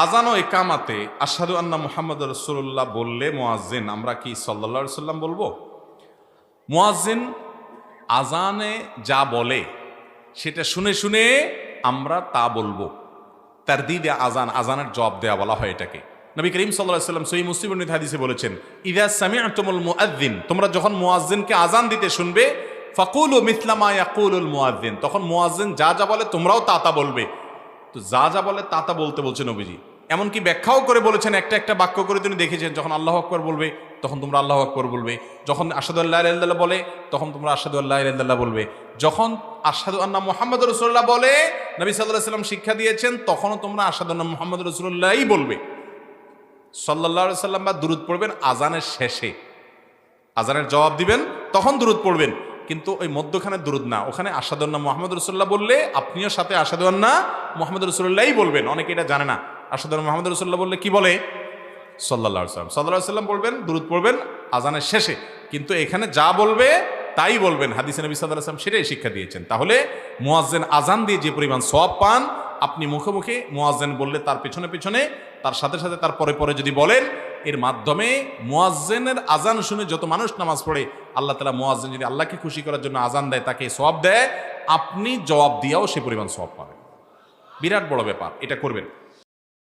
আজান ও একামাতে আসাদু আন্না মুহাম্মদ রসুল্লাহ বললে, মোয়াজ্জিন, আমরা কি সাল্লা সাল্লাম বলব? মোয়াজ্জিন আজানে যা বলে, সেটা শুনে শুনে আমরা তা বলব। তার দিদে আজান আজানের জবাব দেওয়া বলা হয় এটাকে। নবী করিম সাল্লাহ সাল্লাম সই মুসলিম হাদিসে বলেছেন ইদা সামি আতমুল মুআদ্দিন তোমরা যখন মুয়াজ্জিনকে আজান দিতে শুনবে, ফাকুল ও মিথলামা ইয়াকুলুল মুআদ্দিন তখন মুয়াজ্জিন যা যা বলে তোমরাও তা তা বলবে। তো যা যা বলে তা তা বলতে বলছে নবীজি। এমনকি ব্যাখ্যাও করে বলেছেন, একটা একটা বাক্য করে তিনি দেখেছেন, যখন আল্লাহ আকবর বলবে, তখন তোমরা আল্লাহ আকবর বলবে। যখন আসাদুল্লাহ আল্লাহ বলে, তখন তোমরা আসাদুল্লাহ আল্লাহ বলবে। যখন আসাদু আন্না মোহাম্মদ রসুল্লাহ বলে, নবী সাল্লাহ সাল্লাম শিক্ষা দিয়েছেন, তখনও তোমরা আসাদুল্লাহ মোহাম্মদ রসুল্লাহই বলবে। সাল্লাহ সাল্লাম বা দূরত পড়বেন আজানের শেষে। আজানের জবাব দিবেন, তখন দূরত পড়বেন। কিন্তু ওই মধ্যখানে দূরত না। ওখানে আসাদুল্লাহ মোহাম্মদ রসুল্লাহ বললে, আপনিও সাথে আসাদুল্লাহ মোহাম্মদ রসুল্লাহই বলবেন। অনেকে এটা জানে না। আসাদুল্লাহ মোহাম্মদ রসুল্লাহ বললে কি বলে? সাল্লাহ সাল্লাম সাল্লাহ সাল্লাম বলবেন দূরত পড়বেন আজানের শেষে। কিন্তু এখানে যা বলবে, তাই বলবেন। হাদিস নবী সাল্লাহ সাল্লাম সেটাই শিক্ষা দিয়েছেন। তাহলে মোয়াজ্জেন আজান দিয়ে যে পরিমাণ সব পান, আপনি মুখে মুখে মোয়াজ্জেন বললে তার পেছনে পেছনে, তার সাথে সাথে তার পরে পরে যদি বলেন এর মাধ্যমে মোয়াজ্জেনের আজান শুনে যত মানুষ নামাজ পড়ে, আল্লাহ তালা মোয়াজ্জেন যদি আল্লাহকে খুশি করার জন্য আজান দেয়, তাকে সব দেয়, আপনি জবাব দিয়াও সে পরিমাণ সব পাবেন। বিরাট বড় ব্যাপার, এটা করবেন।